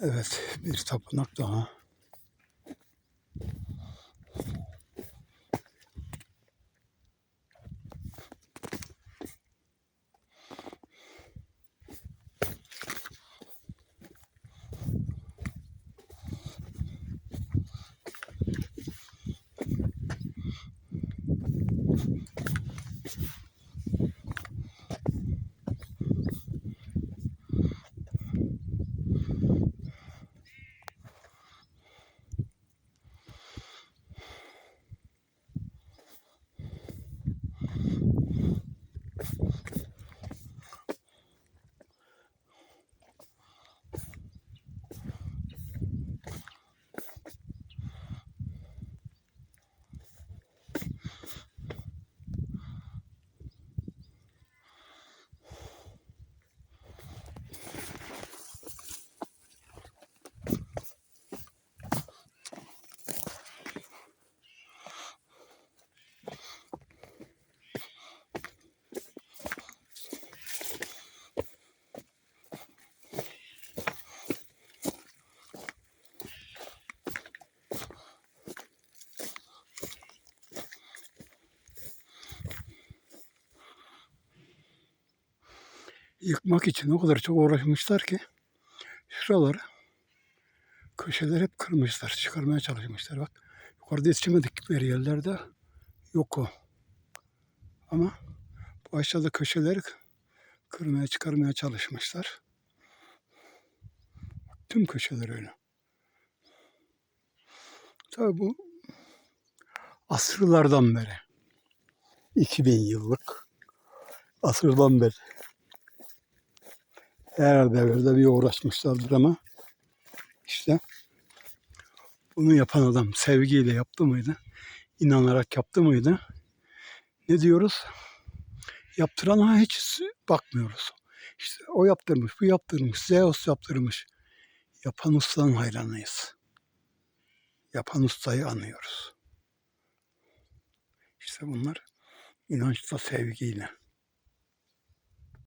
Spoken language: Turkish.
Evet, bir tapınak daha. Yıkmak için o kadar çok uğraşmışlar ki şuraları köşeler hep kırmışlar. Çıkarmaya çalışmışlar. Bak yukarıda yetişemedikleri yerlerde yok o. Ama bu aşağıda köşeleri kırmaya çıkarmaya çalışmışlar. Tüm köşeler öyle. Tabi bu asırlardan beri 2000 yıllık asırdan beri her devirde bir uğraşmışlardır ama işte bunu yapan adam sevgiyle yaptı mıydı? İnanarak yaptı mıydı? Ne diyoruz? Yaptırana hiç bakmıyoruz. İşte o yaptırmış, bu yaptırmış, Zeus yaptırmış. Yapan ustanın hayranıyız. Yapan ustayı anıyoruz. İşte bunlar inançla, sevgiyle.